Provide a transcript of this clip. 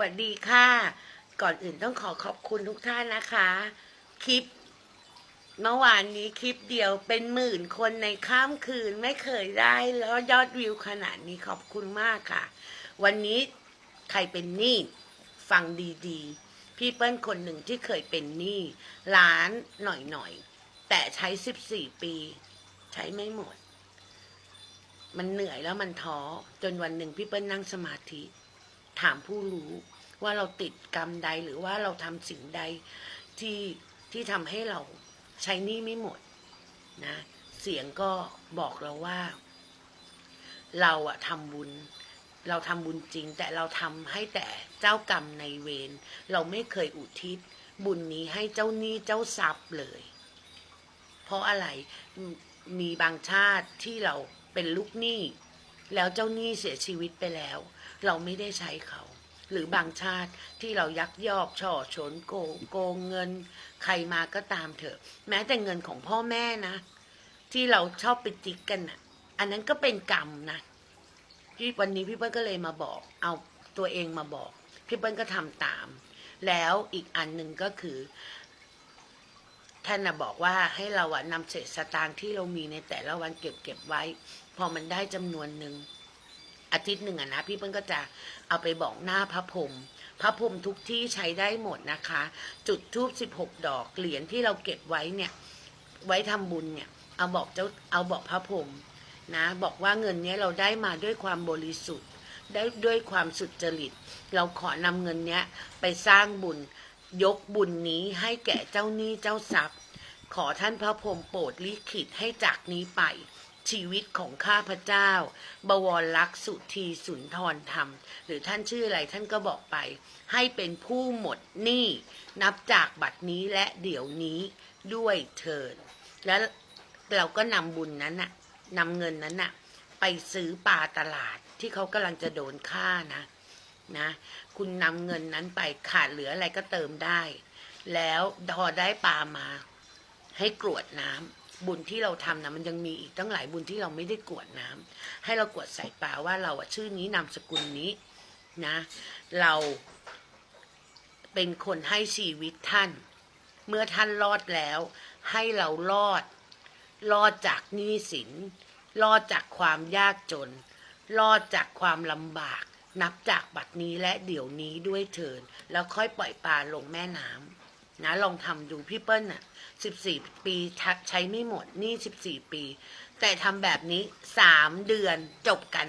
วัสดีค่ะ ก่อนอื่นต้องขอขอบคุณทุกท่านนะคะ คลิป เมื่อวานนี้คลิปเดียวเป็นหมื่นคนในข้ามคืนไม่เคยได้แล้วยอดวิวขนาดนี้ขอบคุณมากค่ะ วันนี้ใครเป็นหนี้ฟังดีๆ พี่เปิ้ลคนหนึ่งที่เคยเป็นหนี้ล้านหน่อยๆ แต่ใช้สิบสี่ปี ใช้ไม่หมด มันเหนื่อยแล้วมันท้อจนวันหนึ่งพี่เปิ้ลนั่งสมาธิ ถามผู้รู้ว่าเราติดกรรมใดหรือว่าเราทำสิ่งใดที่ที่ทำให้เราใช้นี้ไม่หมดนะ เสียงก็บอกเราว่า เราอะทำบุญ เราทำบุญจริง แต่เราทำให้แต่เจ้ากรรมในเวรเราไม่เคยอุทิศ บุญนี้ให้เจ้าหนี้เจ้าทรัพย์เลย เพราะอะไรมีบางชาติที่เราเป็นลูกหนี้ แล้วเจ้าหนี้เสียชีวิตไปแล้ว เราไม่ได้ใช้เขา หรือบางชาติที่เรายักยอกช่อฉนโกงโกงเงิน ใครมาก็ตามเถอะ แม้แต่เงินของพ่อแม่นะ ที่เราชอบไปจิกกันอะอันนั้นก็เป็นกรรมนะพี่วันนี้พี่เปิ้ลก็เลยมาบอก เอาตัวเองมาบอก พี่เปิ้ลก็ทำตาม แล้วอีกอันหนึ่งก็คือ ท่านนะบอกว่าให้เราอะนำเศษสตางค์ที่เรามีในแต่ละวันเก็บเก็บไว้ พอมันได้จำนวนหนึ่งอาทิตย์หนึ่งอะนะพี่เปิ้ลก็จะเอาไปบอกหน้าพระพรมพระพรมทุกที่ใช้ได้หมดนะคะ จุดทูบสิบหกดอกเหรียญที่เราเก็บไว้เนี่ย ไว้ทำบุญเนี่ย เอาบอกเจ้าเอาบอกพระพรมนะ บอกว่าเงินเนี้ยเราได้มาด้วยความบริสุทธิ์ ได้ด้วยความสุจริต เราขอนำเงินเนี้ยไปสร้างบุญ ยกบุญนี้ให้แก่เจ้าหนี้เจ้าทรัพย์ ขอท่านพระพรหมโปรดลิขิตให้จากนี้ไป ชีวิตของข้าพเจ้า บวรลักษ์สุธีสุนทรธรรม หรือท่านชื่ออะไรท่านก็บอกไป ให้เป็นผู้หมดหนี้นับจากบัดนี้และเดี๋ยวนี้ด้วยเถิด แล้วเราก็นำบุญนั้นน่ะนำเงินนั้นน่ะ ไปซื้อปลาตลาดที่เขากำลังจะโดนฆ่านะ นะ คุณนำเงินนั้นไปขาดเหลืออะไรก็เติมได้ แล้วพอได้ปลามา ให้กรวดน้ำบุญที่เราทำนะมันยังมีอีกตั้งหลายบุญที่เราไม่ได้กรวดน้ำให้เรากรวดใส่ปลาว่าเราอะชื่อนี้นามสกุลนี้นะ เราเป็นคนให้ชีวิตท่าน เมื่อท่านรอดแล้ว ให้เรารอด รอดจากหนี้สิน รอดจากความยากจน รอดจากความลำบาก นับจากบัดนี้และเดี๋ยวนี้ด้วยเถินแล้วค่อยปล่อยปลาลงแม่น้ำนะลองทำดูพี่เปิ้ลน่ะสิบสี่ปีใช้ไม่หมดนี่สิบสี่ปี แต่ทำแบบนี้สามเดือนจบกัน